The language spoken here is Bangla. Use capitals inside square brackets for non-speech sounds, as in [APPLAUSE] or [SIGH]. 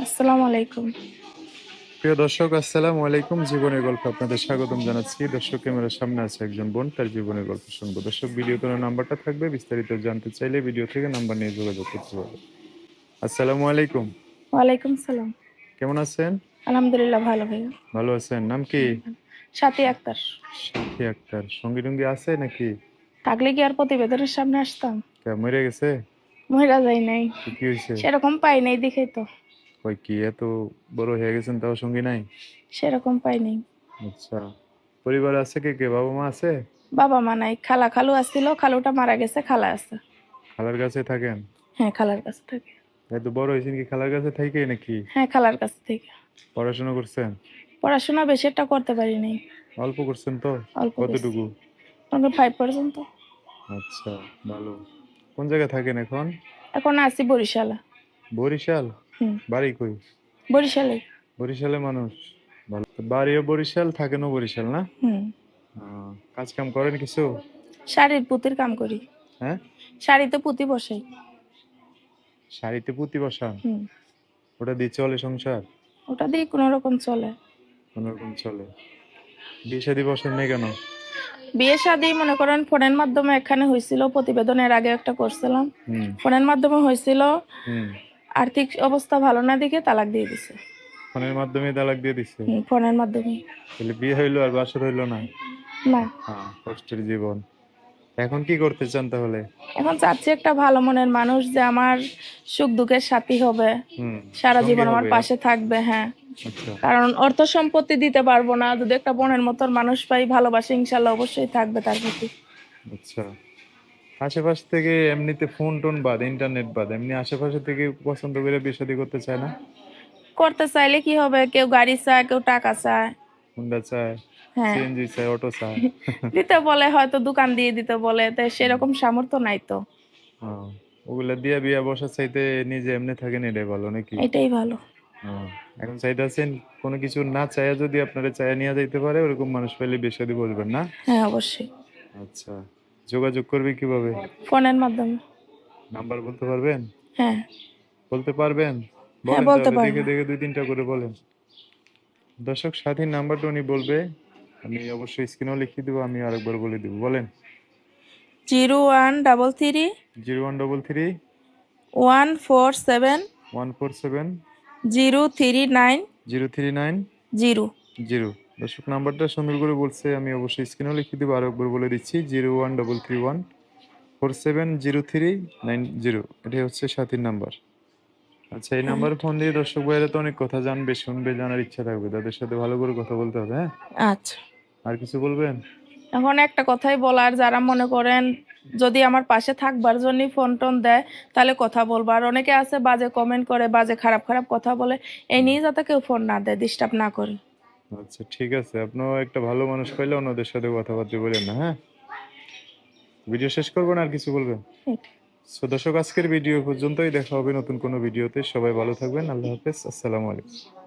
আসসালামু আলাইকুম। প্রিয় দর্শক আসসালামু আলাইকুম। জীবনের গল্প আপনাদের স্বাগতম জানাচ্ছি। দর্শক ক্যামেরার সামনে আছে একজন বোন তার জীবনের গল্প শুনব। দর্শক ভিডিওতে নাম্বারটা থাকবে বিস্তারিত জানতে চাইলে ভিডিও থেকে নাম্বার নিয়ে যোগাযোগ করতে আসসালামু আলাইকুম। ওয়ালাইকুম সালাম। কেমন আছেন? আলহামদুলিল্লাহ ভালো ভাইয়া ভালো আছেন। নাম কি? সাথী আক্তার। সাথী আক্তার। সঙ্গী টঙ্গী আছে নাকি? থাকলে কি আর প্রতিবেদনের সামনে আসতাম? কে মরে গেছে? মহিলা যাই নাই। কি সেরকম পাই নাই দেখে তো। ওই কি এত বড় হয়ে গেছেন তাও সঙ্গী নাই? সেরকম পাই নাই। আচ্ছা পরিবার আছে কে কে? বাবা মা আছে? বাবা মা নাই খালা খালু আসছিল খালুটা মারা গেছে খালা আছে। খালার কাছে থাকেন? হ্যাঁ খালার কাছে থেকে। এত বড় হয়েছেন কি খালার কাছে থাকে নাকি? হ্যাঁ খালার কাছ থেকে। পড়াশোনা করছেন? পড়াশোনা বেশি একটা করতে পারি নাই। অল্প করছেন তো? অল্প কতটুকু? ফাইভ পর্যন্ত আচ্ছা ভালো। কোন জায়গায় থাকেন এখন? এখন আছি বরিশালে। বরিশাল? বাড়ি কই? বরিশালে। বরিশালে মানুষ। ভালো। বাড়িও বরিশাল থাকেনও বরিশাল না? কাজ কাম করেন কিছু? শাড়ির পুঁতির কাম করি। হ্যাঁ? শাড়িতে পুঁতি বসাই। শাড়িতে পুঁতি বসান ওটা দিয়ে চলে সংসার? ওটা দিয়ে কোনো রকম চলে। কোনোরকম চলে। বিয়ে শাদী বসেন নেই কেন? বিয়ে শাদি মনে করেন ফোনের মাধ্যমে এখানে হয়েছিল প্রতিবেদনের আগে একটা করছিলাম। ফোনের মাধ্যমে হয়েছিল আর্থিক অবস্থা ভালো না দেখে তালাক দিয়ে দিছে। ফোনের মাধ্যমে তালাক দিয়ে হুম, ফোনের মাধ্যমে। তাহলে বিয়ে হইল আর বাসর হইল না? না। হ্যাঁ কষ্টের জীবন। এখন কি করতে চান তাহলে? এখন চাচ্ছি একটা ভালো মনের মানুষ যে আমার সুখ দুঃখের সাথী হবে। সারা জীবন আমার পাশে থাকবে হ্যাঁ। আচ্ছা। কারণ অর্থ সম্পত্তি দিতে পারব না। যদি একটা বোনের মতন মানুষ পাই ভালোবাসে ইনশাল্লাহ অবশ্যই থাকবে তার প্রতি। আচ্ছা। আশেপাশ থেকে এমনিতে ফোন টোন বাদ ইন্টারনেট বাদ এমনি আশেপাশে থেকে পছন্দ করে বিয়ে করতে চায় না? করতে চাইলে কি হবে? কেউ গাড়ি চায় কেউ টাকা চায়। হুন্ডা চায় হ্যাঁ। সিএনজি চায় অটো চায়। [LAUGHS] দিতে বলে হয়তো দোকান দিয়ে দিতে বলে তো সেরকম সামর্থ্য নাই তো। হ্যাঁ, ওগুলা দিয়া বিয়া বসার চাইতে নিজে এমনি থাকেন এটাই ভালো নাকি? এটাই ভালো। হ্যাঁ, এখন চাইতেছেন কোনো কিছু না চাইয়া যদি আপনারা চাইয়া নিয়ে যাইতে পারে ওরকম মানুষ পেলে বিয়ে শাদী বলবেন না? হ্যাঁ অবশ্যই। আচ্ছা। যোগাযোগ করবে কীভাবে? ফোনের মাধ্যমে। নাম্বার বলতে পারবেন? হ্যাঁ। বলতে পারবেন? হ্যাঁ, বলতে তাহলে দেখে দেখে দুই তিনটা করে বলেন। দর্শক সাথীর নাম্বারটা উনি বলবে। আমি অবশ্যই স্ক্রিনেও লিখে দেবো আমি আরেকবার বলে দিব। বলেন। Zero one double three zero one double three one four seven one four seven zero three nine zero three nine zero. Zero. দর্শক নাম্বারটা সুন্দর করে বলছে আমি অবশ্যই স্ক্রিনেও লিখে দেবো আরেকবার বলে দিচ্ছি zero one double three one four seven zero three nine zero এটাই হচ্ছে সাথীর নাম্বার। আচ্ছা এই নাম্বারে ফোন দিয়ে দর্শক ভাইরা তো অনেক কথা জানবে শুনবে জানার ইচ্ছা থাকবে তাদের সাথে ভালো করে কথা বলতে হবে হ্যাঁ? আচ্ছা। আর কিছু বলবেন? এখন একটা কথাই বলার যারা মনে করেন যদি আমার পাশে থাকবার জন্য ফোন টোন দেয় তাহলে কথা বলব। আর অনেকে আছে বাজে কমেন্ট করে বাজে খারাপ খারাপ কথা বলে এই নিয়ে যাতে কেউ ফোন না দেয় ডিস্টার্ব না করে। আচ্ছা ঠিক আছে। আপনিও একটা ভালো মানুষ পাইলে ওনাদের সাথে কথাবার্তা বলেন না হ্যাঁ? ভিডিও শেষ করবেন আর কিছু বলবেন? সো দর্শক আজকের ভিডিও পর্যন্তই। দেখা হবে নতুন কোনো ভিডিওতে। সবাই ভালো থাকবেন। আল্লাহ হাফেজ। আসসালামু আলাইকুম।